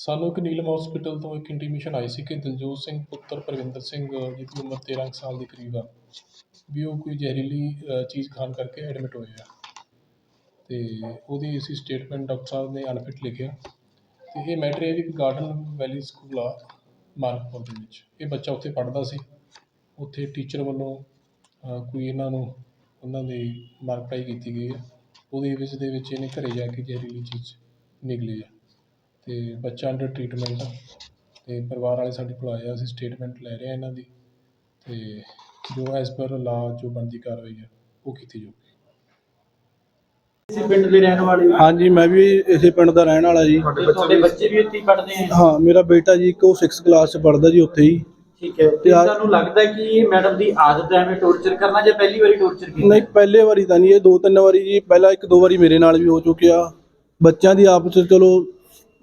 ਸਾਨੂੰ ਇੱਕ ਨੀਲਮ ਹੋਸਪਿਟਲ ਤੋਂ ਇੱਕ ਇੰਟੀਮੇਸ਼ਨ ਆਈ ਸੀ ਕਿ ਦਿਲਜੋਤ ਸਿੰਘ ਪੁੱਤਰ ਪਰਵਿੰਦਰ ਸਿੰਘ, ਜਿਹਦੀ ਉਮਰ 13 ਕੁ ਸਾਲ ਦੇ ਕਰੀਬ ਆ, ਵੀ ਉਹ ਕੋਈ ਜ਼ਹਿਰੀਲੀ ਚੀਜ਼ ਖਾਣ ਕਰਕੇ ਐਡਮਿਟ ਹੋਏ ਆ। ਅਤੇ ਉਹਦੀ ਅਸੀਂ ਸਟੇਟਮੈਂਟ ਡਾਕਟਰ ਸਾਹਿਬ ਨੇ ਅਨਫਿਟ ਲਿਖਿਆ। ਅਤੇ ਇਹ ਮੈਟਰ ਇਹ ਵੀ ਕਿ ਗਾਰਡਨ ਵੈਲੀ ਸਕੂਲ ਆ ਮਾਨਕਪੁਰ ਦੇ ਵਿੱਚ। ਇਹ ਬੱਚਾ ਉੱਥੇ ਪੜ੍ਹਦਾ ਸੀ। ਉੱਥੇ ਟੀਚਰ ਵੱਲੋਂ ਕੋਈ ਇਹਨਾਂ ਨੂੰ, ਉਹਨਾਂ ਦੀ ਮਾਰ ਕੀਤੀ ਗਈ ਹੈ ਉਹਦੇ ਵਿੱਚ ਦੇ ਵਿੱਚ ਇਹਨੇ ਘਰੇ ਜਾ ਕੇ ਜ਼ਹਿਰੀਲੀ ਚੀਜ਼ ਨਿਕਲੀ ਆ। ਅਤੇ ਬੱਚਾ ਅੰਡਰ ਟਰੀਟਮੈਂਟ ਆ। ਅਤੇ ਪਰਿਵਾਰ ਵਾਲੇ ਸਾਡੇ ਕੋਲ ਆਏ ਆ ਅਸੀਂ ਸਟੇਟਮੈਂਟ ਲੈ ਰਹੇ ਹਾਂ ਇਹਨਾਂ ਦੀ। ਅਤੇ ਜੋ ਐਜ਼ ਪਰ ਲਾ ਜੋ ਬਣਦੀ ਕਾਰਵਾਈ ਆ ਉਹ ਕੀਤੀ ਜਾਊਗੀ। ਇਸੇ ਪਿੰਡ ਦੇ ਰਹਿਣ ਵਾਲੇ ਹੋ? ਹਾਂਜੀ ਮੈਂ ਵੀ ਇਸੇ ਪਿੰਡ ਦਾ ਰਹਿਣ ਵਾਲਾ ਜੀ। ਤੇ ਤੁਹਾਡੇ ਬੱਚੇ ਵੀ ਇੱਥੇ ਹੀ ਪੜ੍ਹਦੇ ਹੈ ਹਾਂ ਮੇਰਾ ਬੇਟਾ ਜੀ ਇੱਕ ਉਹ 6th ਕਲਾਸ ਚ ਪੜ੍ਹਦਾ ਜੀ ਉੱਥੇ ਹੀ। ਠੀਕ ਹੈ। ਤੇ ਤੇ ਆ- ਤੁਹਾਨੂੰ ਲੱਗਦਾ ਹੈ ਕਿ ਇਹ ਮੈਡਮ ਦੀ ਆਦਤ ਹੈ ਐਵੇਂ ਟੌਰਚਰ ਕਰਨਾ ਜਾਂ ਪਹਿਲੀ ਵਾਰੀ ਟੌਰਚਰ ਕੀਤਾ? ਨਹੀਂ ਪਹਿਲੇ ਵਾਰੀ ਤਾਂ ਨਹੀਂ ਇਹ ਦੋ ਤਿੰਨ ਵਾਰੀ ਜੀ ਪਹਿਲਾਂ ਇੱਕ ਦੋ ਵਾਰੀ ਮੇਰੇ ਨਾਲ ਵੀ ਹੋ ਚੁੱਕਿਆ। ਬੱਚਿਆਂ ਦੀ ਆਪਸ ਚ ਚਲੋ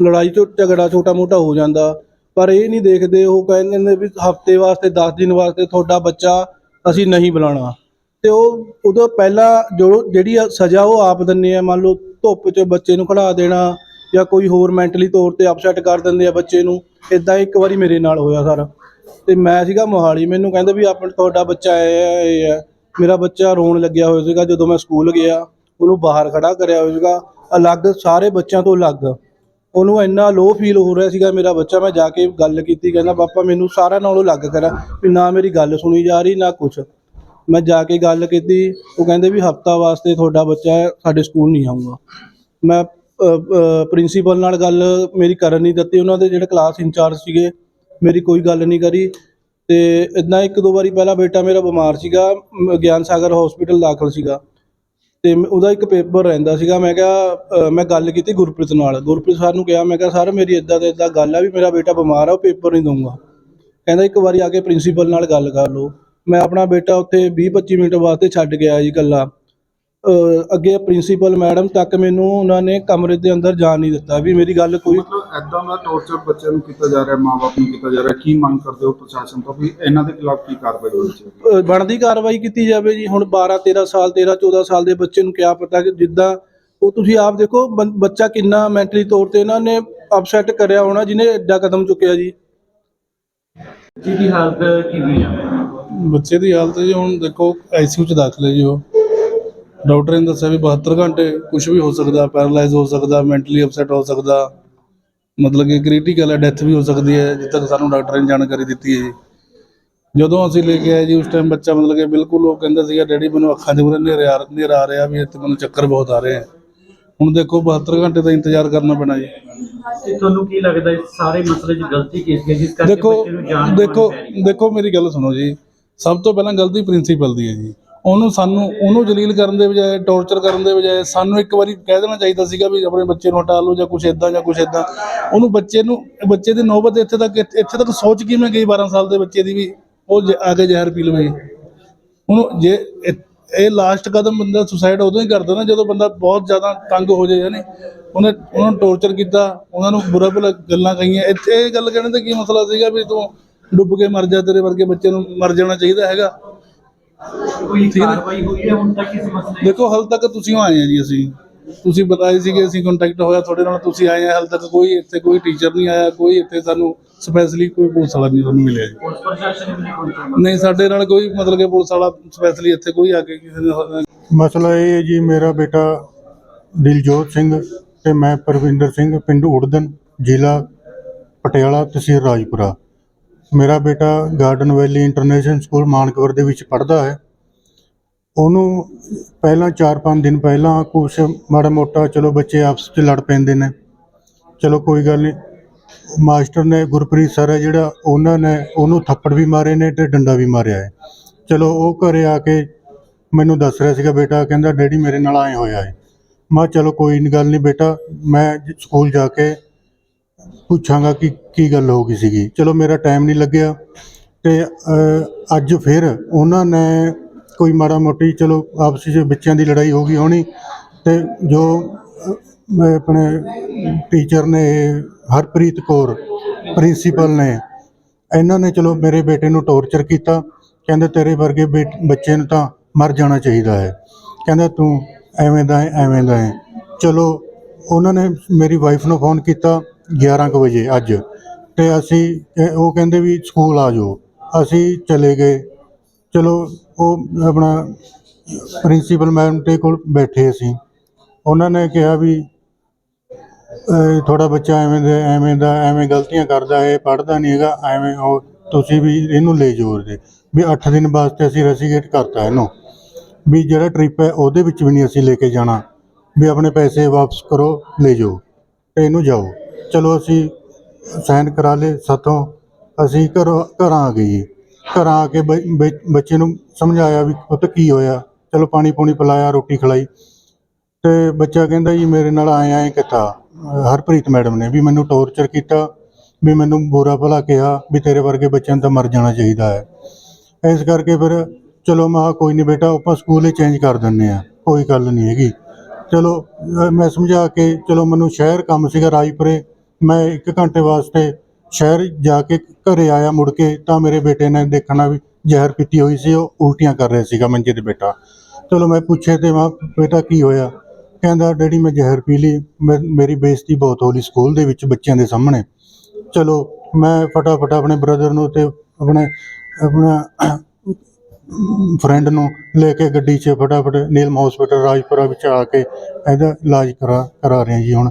ਲੜਾਈ ਤੋਂ ਝਗੜਾ ਛੋਟਾ ਮੋਟਾ ਹੋ ਜਾਂਦਾ, ਪਰ ਇਹ ਨਹੀਂ ਦੇਖਦੇ, ਉਹ ਕਹਿੰਦੇ ਨੇ ਵੀ ਹਫ਼ਤੇ ਵਾਸਤੇ 10 ਦਿਨ ਵਾਸਤੇ ਤੁਹਾਡਾ ਬੱਚਾ ਅਸੀਂ ਨਹੀਂ ਬੁਲਾਉਣਾ। ਤੇ ਉਹ, ਉਦੋਂ ਪਹਿਲਾਂ ਜੋ, ਜਿਹੜੀ ਆ ਸਜ਼ਾ ਉਹ ਆਪ ਦਿੰਦੇ ਆ, ਮੰਨ ਲਓ ਧੁੱਪ 'ਚ ਬੱਚੇ ਨੂੰ ਖੜਾ ਦੇਣਾ ਜਾਂ ਕੋਈ ਹੋਰ ਮੈਂਟਲੀ ਤੌਰ ਤੇ ਅਪਸੈਟ ਕਰ ਦਿੰਦੇ ਆ ਬੱਚੇ ਨੂੰ ਇਦਾਂ ਇੱਕ ਵਾਰੀ ਮੇਰੇ ਨਾਲ ਹੋਇਆ ਸਰ। ਤੇ ਮੈਂ ਸੀਗਾ ਮੋਹਾਲੀ, ਮੈਨੂੰ ਕਹਿੰਦੇ ਵੀ ਆਪਣਾ, ਤੁਹਾਡਾ ਬੱਚਾ ਇਹ ਹੈ ਇਹ ਹੈ ਮੇਰਾ ਬੱਚਾ ਰੋਣ ਲੱਗਿਆ ਹੋਇਆ ਸੀਗਾ ਜਦੋਂ ਮੈਂ ਸਕੂਲ ਗਿਆ, ਉਹਨੂੰ ਬਾਹਰ ਖੜਾ ਕਰਿਆ ਹੋਇਆ ਸੀਗਾ, ਅਲੱਗ ਸਾਰੇ ਬੱਚਿਆਂ ਤੋਂ ਅਲੱਗ। ਉਹਨੂੰ ਇੰਨਾ ਲੋ ਫੀਲ ਹੋ ਰਿਹਾ ਸੀਗਾ ਮੇਰਾ ਬੱਚਾ, ਮੈਂ ਜਾ ਕੇ ਗੱਲ ਕੀਤੀ, ਕਹਿੰਦਾ, ਪਾਪਾ, ਮੈਨੂੰ ਸਾਰਿਆਂ ਨਾਲੋਂ ਅਲੱਗ ਕਰਾਂ, ਵੀ ਨਾ ਮੇਰੀ ਗੱਲ ਸੁਣੀ ਜਾ ਰਹੀ, ਨਾ ਕੁਛ। ਮੈਂ ਜਾ ਕੇ ਗੱਲ ਕੀਤੀ, ਉਹ ਕਹਿੰਦੇ ਵੀ ਹਫਤਾ ਵਾਸਤੇ ਤੁਹਾਡਾ ਬੱਚਾ ਸਾਡੇ ਸਕੂਲ ਨਹੀਂ ਆਊਗਾ। ਮੈਂ ਪ੍ਰਿੰਸੀਪਲ ਨਾਲ ਗੱਲ ਮੇਰੀ ਕਰਨ ਨਹੀਂ ਦਿੱਤੀ, ਉਹਨਾਂ ਦੇ ਜਿਹੜੇ ਕਲਾਸ ਇੰਚਾਰਜ ਸੀਗੇ, ਮੇਰੀ ਕੋਈ ਗੱਲ ਨਹੀਂ ਕਰੀ। ਤੇ ਇਦਾਂ ਇੱਕ ਦੋ ਵਾਰੀ ਪਹਿਲਾਂ ਬੇਟਾ ਮੇਰਾ ਬਿਮਾਰ ਸੀਗਾ ਗਿਆਨ ਸਾਗਰ ਹਸਪੀਟਲ ਦਾਖਲ ਸੀਗਾ। ਤੇ ਉਹਦਾ ਇੱਕ ਪੇਪਰ ਰਹਿੰਦਾ ਸੀਗਾ ਮੈਂ ਕਿਹਾ ਅ, ਮੈਂ ਗੱਲ ਕੀਤੀ ਗੁਰਪ੍ਰੀਤ ਨਾਲ। ਗੁਰਪ੍ਰੀਤ ਸਰ ਨੂੰ ਕਿਹਾ ਮੈਂ ਕਿਹਾ ਸਰ ਮੇਰੀ ਇਦਾਂ ਤੇ ਇਦਾਂ ਗੱਲ ਆ ਵੀ ਮੇਰਾ ਬੇਟਾ ਬਿਮਾਰ ਆ ਉਹ ਪੇਪਰ ਨਹੀਂ ਦਊਂਗਾ। ਕਹਿੰਦਾ ਇੱਕ ਵਾਰੀ ਆ ਕੇ ਪ੍ਰਿੰਸੀਪਲ ਨਾਲ ਗੱਲ ਕਰ ਲਓ। ਮੈਂ ਆਪਣਾ ਬੇਟਾ ਉੱਥੇ 20 25 ਮਿੰਟ ਵਾਸਤੇ ਛੱਡ ਗਿਆ ਜੀ ਇਕੱਲਾ। ਅ, ਅੱਗੇ ਪ੍ਰਿੰਸੀਪਲ ਮੈਡਮ ਤੱਕ ਮੈਨੂੰ ਉਹਨਾਂ ਨੇ ਕਮਰੇ ਦੇ ਅੰਦਰ ਜਾਣ ਨਹੀਂ ਦਿੱਤਾ ਵੀ ਮੇਰੀ ਗੱਲ ਕੋਈ ਮਤਲਬ ਐਦਾਂ ਦਾ ਟੌਰਚਰ ਬੱਚਿਆਂ ਨੂੰ ਕੀਤਾ ਜਾ ਰਿਹਾ ਮਾਪੇ ਨੂੰ ਕੀਤਾ ਜਾ ਰਿਹਾ ਕੀ ਮੰਗ ਕਰਦੇ ਹੋ ਪ੍ਰਸ਼ਾਸਨ ਤੋਂ ਵੀ ਇਹਨਾਂ ਦੇ ਖਿਲਾਫ ਕੀ ਕਾਰਵਾਈ ਹੋਣੀ ਚਾਹੀਦੀ ਅ, ਬਣਦੀ ਕਾਰਵਾਈ ਕੀਤੀ ਜਾਵੇ ਜੀ ਹੁਣ 12 13 ਸਾਲ 13 14 ਸਾਲ ਦੇ ਬੱਚੇ ਨੂੰ ਕਿਆ ਪਤਾ ਕਿ ਜਿੱਦਾਂ ਉਹ ਤੁਸੀਂ ਆਪ ਦੇਖੋ ਬੰ- ਬੱਚਾ ਕਿੰਨਾ ਮੈਂਟਲੀ ਤੌਰ ਤੇ ਇਹਨਾਂ ਨੇ ਅਪਸੈਟ ਕਰਿਆ ਹੋਣਾ ਜਿਹਨੇ ਐਡਾ ਕਦਮ ਚੁੱਕਿਆ ਜੀ। ਜਿਹਦੀ ਹਾਲਤ ਕਿਵੇਂ ਆ? ਬੱਚੇ ਦੀ ਹਾਲਤ ਜੀ ਹੁਣ ਦੇਖੋ ਆਈਸੀਯੂ ਚ ਦਾਖਲ ਹੈ ਜੀ ਉਹ। ਡਾਕਟਰ ਨੇ ਦੱਸਿਆ ਵੀ 72 ਘੰਟੇ ਕੁਝ ਵੀ ਹੋ ਸਕਦਾ ਪੈਰਾਲਾਈਜ਼ ਹੋ ਸਕਦਾ ਮੈਂਟਲੀ ਅਪਸੈਟ ਹੋ ਸਕਦਾ। ਮਤਲਬ ਕਿ ਕ੍ਰਿਟੀਕਲ ਹੈ ਡੈਥ ਵੀ ਹੋ ਸਕਦੀ ਹੈ ਜਿੱਥੇ ਤੱਕ ਸਾਨੂੰ ਡਾਕਟਰ ਨੇ ਜਾਣਕਾਰੀ ਦਿੱਤੀ ਹੈ ਜੀ। ਜਦੋਂ ਅਸੀਂ ਲੈ ਕੇ ਆਏ ਜੀ ਉਸ ਟਾਈਮ ਬੱਚਾ ਮਤਲਬ ਕਿ ਬਿਲਕੁਲ ਉਹ ਕਹਿੰਦਾ ਸੀਗਾ ਡੈਡੀ ਮੈਨੂੰ ਅੱਖਾਂ ਦੇ ਮੂਹਰੇ ਹਨੇਰੇ ਆ ਹਨੇਰਾ ਆ ਰਿਹਾ ਵੀ ਇੱਥੇ ਮੈਨੂੰ ਚੱਕਰ ਬਹੁਤ ਆ ਰਹੇ ਹੈ ਹੁਣ ਦੇਖੋ 72 ਘੰਟੇ ਦਾ ਇੰਤਜ਼ਾਰ ਕਰਨਾ ਪੈਣਾ ਜੀ। ਤੁਹਾਨੂੰ ਕੀ ਲੱਗਦਾ ਇਸ ਸਾਰੇ ਮਸਲੇ 'ਚ ਗਲਤੀ ਕਿਸ ਦੀ ਹੈ ਜਿਸ ਕਰਕੇ ਦੇਖੋ ਬੱਚੇ ਨੂੰ ਜਾਨ ਦੇਖੋ? ਦੇਖੋ ਮੇਰੀ ਗੱਲ ਸੁਣੋ ਜੀ। ਸਭ ਤੋਂ ਪਹਿਲਾਂ ਗਲਤੀ ਪ੍ਰਿੰਸੀਪਲ ਦੀ ਹੈ ਜੀ। ਉਹਨੂੰ ਸਾਨੂੰ, ਉਹਨੂੰ ਜਲੀਲ ਕਰਨ ਦੇ ਬਜਾਏ, ਟੌਰਚਰ ਕਰਨ ਦੇ ਬਜਾਏ ਸਾਨੂੰ ਇੱਕ ਵਾਰੀ ਕਹਿ ਦੇਣਾ ਚਾਹੀਦਾ ਸੀਗਾ ਵੀ ਆਪਣੇ ਬੱਚੇ ਨੂੰ ਹਟਾ ਲਓ ਜਾਂ ਕੁਛ ਇਦਾਂ ਜਾਂ ਕੁਛ ਇਦਾਂ ਉਹਨੂੰ ਬੱਚੇ ਨੂੰ, ਬੱਚੇ ਦੀ ਨੌਬਤ ਇੱਥੇ ਤੱਕ ਇੱਥੇ ਤੱਕ ਸੋਚ ਕਿਵੇਂ ਗਈ 12 ਸਾਲ ਦੇ ਬੱਚੇ ਦੀ ਵੀ ਉਹ ਜ- ਆ ਕੇ ਜ਼ਹਿਰ ਪੀ ਲਵੇ। ਉਹਨੂੰ ਜੇ ਇਹ- ਇਹ ਲਾਸਟ ਕਦਮ ਬੰਦਾ ਸੁਸਾਈਡ ਉਦੋਂ ਹੀ ਕਰਦਾ ਨਾ ਜਦੋਂ ਬੰਦਾ ਬਹੁਤ ਜ਼ਿਆਦਾ ਤੰਗ ਹੋ ਜਾਏ, ਯਾਨੀ ਉਹਨੇ, ਉਹਨਾਂ ਨੂੰ ਟੌਰਚਰ ਕੀਤਾ, ਉਹਨਾਂ ਨੂੰ ਬੁਰਾ ਭਲਾ ਗੱਲਾਂ ਕਹੀਆਂ। ਇੱਥੇ ਇਹ ਗੱਲ ਕਹਿਣ ਦਾ ਕੀ ਮਸਲਾ ਸੀਗਾ ਵੀ ਤੂੰ ਡੁੱਬ ਕੇ ਮਰ ਜਾ, ਤੇਰੇ ਵਰਗੇ ਬੱਚੇ ਨੂੰ ਮਰ ਜਾਣਾ ਚਾਹੀਦਾ ਹੈਗਾ। ਕੋਈ ਠੀਕ ਹੈ ਨਾ? ਕਾਰਵਾਈ ਹੋਈ ਹੈ ਹੁਣ ਤੱਕ ਇਸ ਮਸਲੇ 'ਚ? ਦੇਖੋ ਹਾਲ ਤੱਕ ਤੁਸੀਂ ਆਏ ਆ ਜੀ ਅਸੀਂ ਤੁਸੀਂ ਬਤਾਏ ਸੀਗੇ ਅਸੀਂ ਕੰਟੈਕਟ ਹੋਇਆ ਤੁਹਾਡੇ ਨਾਲ ਤੁਸੀਂ ਆਏ ਆ ਹਾਲ ਤੱਕ ਕੋਈ ਇੱਥੇ ਕੋਈ ਟੀਚਰ ਨਹੀਂ ਆਇਆ ਕੋਈ ਇੱਥੇ ਸਾਨੂੰ ਸਪੈਸ਼ਲੀ ਕੋਈ ਪੁਲਿਸ ਵਾਲਾ ਨਹੀਂ ਸਾਨੂੰ ਮਿਲਿਆ ਜੀ ਨਹੀਂ ਸਾਡੇ ਨਾਲ ਕੋਈ ਮਤਲਬ ਕਿ ਪੁਲਿਸ ਵਾਲਾ ਸਪੈਸ਼ਲੀ ਇੱਥੇ ਕੋਈ ਆ ਕੇ ਕਿਸੇ ਨੇ ਮਸਲਾ ਇਹ ਹੈ ਜੀ ਮੇਰਾ ਬੇਟਾ ਦਿਲਜੋਤ ਸਿੰਘ ਤੇ ਮੈਂ ਪਰਵਿੰਦਰ ਸਿੰਘ ਪਿੰਡ ਉੜਦਨ ਜ਼ਿਲ੍ਹਾ ਪਟਿਆਲਾ ਤਹਿਸੀਲ ਰਾਜਪੁਰਾ ਮੇਰਾ ਬੇਟਾ garden valley international school Manakwar ਦੇ ਵਿੱਚ ਪੜ੍ਹਦਾ ਹੈ। ਉਹਨੂੰ ਪਹਿਲਾਂ 4-5 ਦਿਨ ਪਹਿਲਾਂ ਕੁਛ ਮਾੜਾ ਮੋਟਾ ਚਲੋ ਬੱਚੇ ਆਪਸ ਵਿੱਚ ਲੜ ਪੈਂਦੇ ਨੇ। ਚਲੋ ਕੋਈ ਗੱਲ ਨਹੀਂ, ਮਾਸਟਰ ਨੇ ਗੁਰਪ੍ਰੀਤ ਸਰ ਹੈ ਜਿਹੜਾ, ਉਹਨਾਂ ਨੇ ਉਹਨੂੰ ਥੱਪੜ ਵੀ ਮਾਰੇ ਨੇ ਤੇ ਡੰਡਾ ਵੀ ਮਾਰਿਆ ਹੈ। ਚਲੋ ਉਹ ਘਰੇ ਆ ਕੇ ਮੈਨੂੰ ਦੱਸ ਰਿਹਾ ਸੀਗਾ, ਬੇਟਾ ਕਹਿੰਦਾ, ਡੈਡੀ ਮੇਰੇ ਨਾਲ ਆਏ ਹੋਇਆ ਹੈ। ਮੈਂ ਕਿਹਾ, ਚਲੋ ਕੋਈ ਗੱਲ ਨਹੀਂ ਬੇਟਾ, ਮੈਂ ਸਕੂਲ ਜਾ ਕੇ ਪੁੱਛਾਂਗਾ ਕਿ ਕੀ ਗੱਲ ਹੋ ਗਈ ਸੀਗੀ। ਚਲੋ ਮੇਰਾ ਟਾਈਮ ਨਹੀਂ ਲੱਗਿਆ ਤੇ ਅੱਜ ਫਿਰ ਉਹਨਾਂ ਨੇ ਕੋਈ ਮਾੜਾ ਮੋਟੀ ਚਲੋ ਆਪਸ ਵਿੱਚ ਬੱਚਿਆਂ ਦੀ ਲੜਾਈ ਹੋ ਗਈ ਹੋਣੀ ਤੇ ਜੋ ਆਪਣੇ ਟੀਚਰ ਨੇ ਹਰਪ੍ਰੀਤ ਕੌਰ ਪ੍ਰਿੰਸੀਪਲ ਨੇ, ਇਹਨਾਂ ਨੇ ਚਲੋ ਮੇਰੇ ਬੇਟੇ ਨੂੰ ਟੌਰਚਰ ਕੀਤਾ। ਕਹਿੰਦੇ ਤੇਰੇ ਵਰਗੇ ਬੇਟ- ਬੱਚੇ ਨੂੰ ਤਾਂ ਮਰ ਜਾਣਾ ਚਾਹੀਦਾ ਹੈ। ਕਹਿੰਦਾ ਤੂੰ ਐਵੇਂ ਦਾ ਹੈ, ਐਵੇਂ ਦਾ ਹੈ। ਚਲੋ ਉਹਨਾਂ ਨੇ ਮੇਰੀ ਵਾਈਫ ਨੂੰ ਫੋਨ ਕੀਤਾ 11 ਕੁ ਵਜੇ ਅੱਜ। ਤੇ ਅਸੀਂ ਇਹ- ਉਹ ਕਹਿੰਦੇ ਵੀ ਸਕੂਲ ਆ ਜਾਓ। ਅਸੀਂ ਚਲੇ ਗਏ। ਚਲੋ, ਉਹ ਆਪਣਾ ਪ੍ਰਿੰਸੀਪਲ ਮੈਮ ਦੇ ਕੋਲ ਬੈਠੇ ਅਸੀਂ। ਉਹਨਾਂ ਨੇ ਕਿਹਾ ਵੀ ਥੋੜਾ ਬੱਚਾ ਐਵੇਂ ਦਾ ਐਵੇਂ ਦਾ, ਐਵੇਂ ਗਲਤੀਆਂ ਕਰਦਾ ਹੈ ਪੜ੍ਹਦਾ ਨਹੀਂ ਹੈਗਾ, ਐਵੇਂ ਉਹ, ਤੁਸੀਂ ਵੀ ਇਹਨੂੰ ਲੈ ਜਾਓ ਉਹਦੇ। ਵੀ 8 ਦਿਨ ਵਾਸਤੇ ਅਸੀਂ ਰੈਸੀਗੇਟ ਕਰਤਾ ਇਹਨੂੰ। ਵੀ ਜਿਹੜਾ ਟ੍ਰਿਪ ਹੈ, ਉਹਦੇ ਵਿੱਚ ਵੀ ਨਹੀਂ ਅਸੀਂ ਲੈ ਕੇ ਜਾਣਾ। ਵੀ ਆਪਣੇ ਪੈਸੇ ਵਾਪਸ ਕਰੋ, ਲੈ ਜਾਓ। ਤੇ ਇਹਨੂੰ ਜਾਓ। ਚਲੋ, ਅਸੀਂ ਸਾਈਨ ਕਰਾ ਲਏ, ਸਾਥੋਂ ਅਸੀਂ ਘਰੋਂ ਘਰਾਂ ਆ ਗਏ ਜੀ। ਘਰਾਂ ਆ ਕੇ ਬ- ਬ- ਬੱਚੇ ਨੂੰ ਸਮਝਾਇਆ ਵੀ ਪੁੱਤ ਕੀ ਹੋਇਆ। ਚਲੋ ਪਾਣੀ ਪੂਣੀ ਪਿਲਾਇਆ, ਰੋਟੀ ਖਿਲਾਈ। ਤੇ ਬੱਚਾ ਕਹਿੰਦਾ ਜੀ, ਮੇਰੇ ਨਾਲ ਆਏ ਆਏ ਕੀਤਾ। ਹਰਪ੍ਰੀਤ ਮੈਡਮ ਨੇ ਵੀ ਮੈਨੂੰ ਟੌਰਚਰ ਕੀਤਾ, ਵੀ ਮੈਨੂੰ ਬੁਰਾ ਭਲਾ ਕਿਹਾ, ਵੀ ਤੇਰੇ ਵਰਗੇ ਬੱਚਿਆਂ ਨੂੰ ਤਾਂ ਮਰ ਜਾਣਾ ਚਾਹੀਦਾ ਹੈ। ਇਸ ਕਰਕੇ ਫਿਰ ਚਲੋ ਮੈਂ ਕੋਈ ਨਹੀਂ ਬੇਟਾ, ਆਪਾਂ ਸਕੂਲ ਹੀ ਚੇਂਜ ਕਰ ਦਿੰਨੇ ਆ ਕੋਈ ਗੱਲ ਨਹੀਂ ਹੈਗੀ। ਚਲੋ ਮੈਂ ਸਮਝਾ ਕੇ, ਚਲੋ ਮੈਨੂੰ ਸ਼ਹਿਰ ਕੰਮ ਸੀਗਾ ਰਾਜਪੁਰੇ ਮੈਂ 1 ਘੰਟੇ ਵਾਸਤੇ ਸ਼ਹਿਰ ਜਾ ਕੇ ਘਰੇ ਆਇਆ ਮੁੜ ਕੇ ਤਾਂ ਮੇਰੇ ਬੇਟੇ ਨੇ ਦੇਖਣਾ ਵੀ ਜ਼ਹਿਰ ਪੀਤੀ ਹੋਈ ਸੀ, ਉਹ ਉਲਟੀਆਂ ਕਰ ਰਿਹਾ ਸੀਗਾ ਮੰਜੇ ਤੇ ਬੇਟਾ ਚਲੋ ਮੈਂ ਪੁੱਛੇ ਤੇ ਮੈਂ ਬੇਟਾ ਕੀ ਹੋਇਆ? ਕਹਿੰਦਾ, ਡੈਡੀ, ਮੈਂ ਜ਼ਹਿਰ ਪੀ ਲਈ। ਮੇ- ਮੇਰੀ ਬੇਇੱਜ਼ਤੀ ਬਹੁਤ ਹੋ ਲਈ ਸਕੂਲ ਦੇ ਵਿੱਚ ਬੱਚਿਆਂ ਦੇ ਸਾਹਮਣੇ। ਚਲੋ, ਮੈਂ ਫਟਾਫਟ ਆਪਣੇ ਬ੍ਰਦਰ ਨੂੰ ਤੇ ਆਪਣੇ, ਆਪਣਾ ਫਰੈਂਡ ਨੂੰ ਲੈ ਕੇ ਗੱਡੀ 'ਚ ਫਟਾਫਟ ਨੀਲਮ ਹਸਪੀਟਲ ਰਾਜਪੁਰਾ ਵਿੱਚ ਆ ਕੇ ਇਹਦਾ ਇਲਾਜ ਕਰਾ ਕਰਾ ਰਹੇ ਜੀ ਹੁਣ।